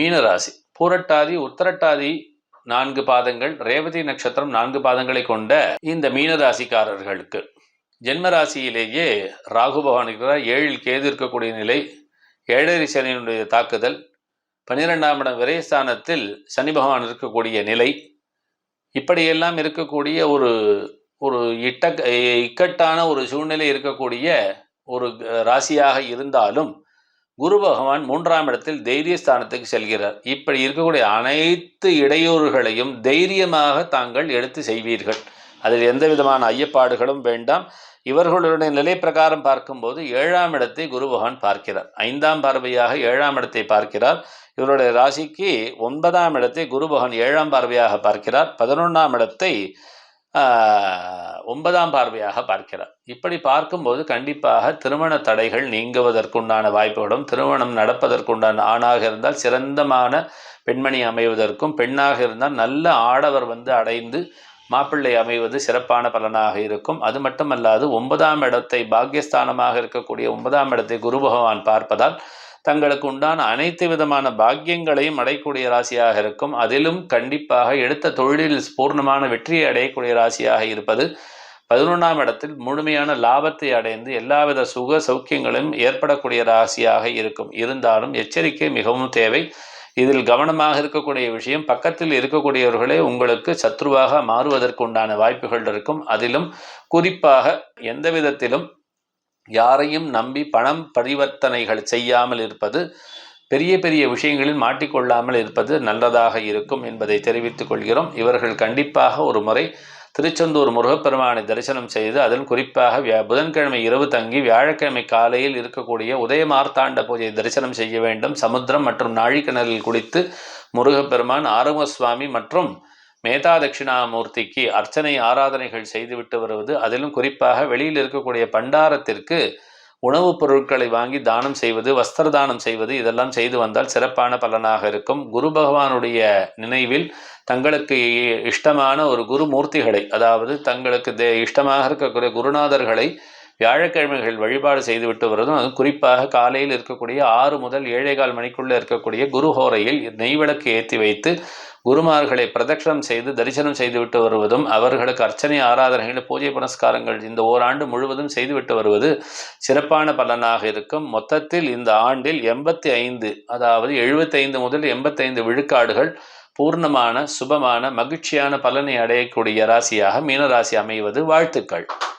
மீனராசி. பூரட்டாதி உத்தரட்டாதி நான்கு பாதங்கள் ரேவதி நட்சத்திரம் நான்கு பாதங்களை கொண்ட இந்த மீனராசிக்காரர்களுக்கு. ஜென்ம ராசியிலேயே ராகு பகவான் இருக்கிறார். ஏழில் கேது இருக்கக்கூடிய நிலை ஏழரை சனியினுடைய தாக்குதல் பன்னிரெண்டாம் இடம் விரயஸ்தானத்தில் சனி பகவான் இருக்கக்கூடிய நிலை. இப்படியெல்லாம் இருக்கக்கூடிய ஒரு ஒரு இட்ட இக்கட்டான ஒரு சூழ்நிலை இருக்கக்கூடிய ஒரு ராசியாக இருந்தாலும் குரு பகவான் மூன்றாம் இடத்தில் தைரிய ஸ்தானத்துக்கு செல்கிறார். இப்படி இருக்கக்கூடிய அனைத்து இடையூறுகளையும் தைரியமாக தாங்கள் எடுத்து செய்வீர்கள். அதில் எந்த விதமான ஐயப்பாடுகளும் வேண்டாம். இவர்களுடைய நிலை பிரகாரம் பார்க்கும்போது ஏழாம் இடத்தை குரு பகவான் பார்க்கிறார். ஐந்தாம் பார்வையாக ஏழாம் இடத்தை பார்க்கிறார். இவருடைய ராசிக்கு ஒன்பதாம் இடத்தை குரு பகவான் ஏழாம் பார்வையாக பார்க்கிறார். பதினொன்றாம் இடத்தை ஒன்பதாம் பார்வையாக பார்க்கிறார். இப்படி பார்க்கும்போது கண்டிப்பாக திருமண தடைகள் நீங்குவதற்குண்டான வாய்ப்புகளும் திருமணம் நடப்பதற்குண்டான ஆணாக இருந்தால் சிறந்தமான பெண்மணி அமைவதற்கும் பெண்ணாக இருந்தால் நல்ல ஆடவர் வந்து அடைந்து மாப்பிள்ளை அமைவது சிறப்பான பலனாக இருக்கும். அது மட்டுமல்லாது ஒன்பதாம் இடத்தை பாக்கியஸ்தானமாக இருக்கக்கூடிய ஒன்பதாம் இடத்தை குரு பகவான் பார்ப்பதால் தங்களுக்கு உண்டான அனைத்து விதமான பாக்கியங்களையும் அடையக்கூடிய ராசியாக இருக்கும். அதிலும் கண்டிப்பாக எடுத்த தொழிலில் பூர்ணமான வெற்றியை அடையக்கூடிய ராசியாக இருப்பது பதினொன்றாம் இடத்தில் முழுமையான லாபத்தை அடைந்து எல்லாவித சுக சௌக்கியங்களும் ஏற்படக்கூடிய ராசியாக இருக்கும். இருந்தாலும் எச்சரிக்கை மிகவும் தேவை. இதில் கவனமாக இருக்கக்கூடிய விஷயம் பக்கத்தில் இருக்கக்கூடியவர்களே உங்களுக்கு சத்ருவாக மாறுவதற்குண்டான வாய்ப்புகள் இருக்கும். அதிலும் குறிப்பாக எந்த விதத்திலும் யாரையும் நம்பி பணம் பரிவர்த்தனைகள் செய்யாமல் இருப்பது பெரிய பெரிய விஷயங்களில் மாட்டிக்கொள்ளாமல் இருப்பது நல்லதாக இருக்கும் என்பதை தெரிவித்துக் கொள்கிறோம். இவர்கள் கண்டிப்பாக ஒரு முறை திருச்செந்தூர் முருகப்பெருமானை தரிசனம் செய்து அதில் குறிப்பாக வியா புதன்கிழமை இரவு தங்கி வியாழக்கிழமை காலையில் இருக்கக்கூடிய உதயமார்த்தாண்ட பூஜையை தரிசனம் செய்ய வேண்டும். சமுத்திரம் மற்றும் நாழிக்கிணறில் குளித்து முருகப்பெருமான் ஆரம்ப மற்றும் மேதா தட்சிணாமூர்த்திக்கு அர்ச்சனை ஆராதனைகள் செய்துவிட்டு வருவது அதிலும் குறிப்பாக வெளியில் இருக்கக்கூடிய பண்டாரத்திற்கு உணவுப் பொருட்களை வாங்கி தானம் செய்வது வஸ்திர தானம் செய்வது இதெல்லாம் செய்து வந்தால் சிறப்பான பலனாக இருக்கும். குரு பகவானுடைய நினைவில் தங்களுக்கு இஷ்டமான ஒரு குரு மூர்த்திகளை அதாவது தங்களுக்கு தே இஷ்டமாக இருக்கக்கூடிய குருநாதர்களை வியாழக்கிழமைகள் வழிபாடு செய்துவிட்டு வருவதும் அது குறிப்பாக காலையில் இருக்கக்கூடிய ஆறு முதல் ஏழேகால் மணிக்குள்ளே இருக்கக்கூடிய குருஹோரையில் நெய்விளக்கு ஏற்றி வைத்து குருமார்களை பிரதட்சணம் செய்து தரிசனம் செய்துவிட்டு வருவதும் அவர்களுக்கு அர்ச்சனை ஆராதனைகள் பூஜை புனஸ்காரங்கள் இந்த ஓராண்டு முழுவதும் செய்துவிட்டு வருவது சிறப்பான பலனாக இருக்கும். மொத்தத்தில் இந்த ஆண்டில் எண்பத்தி ஐந்து அதாவது எழுபத்தைந்து முதல் எண்பத்தைந்து விழுக்காடுகள் பூர்ணமான சுபமான மகிழ்ச்சியான பலனை அடையக்கூடிய ராசியாக மீனராசி அமைவது வாழ்த்துக்கள்.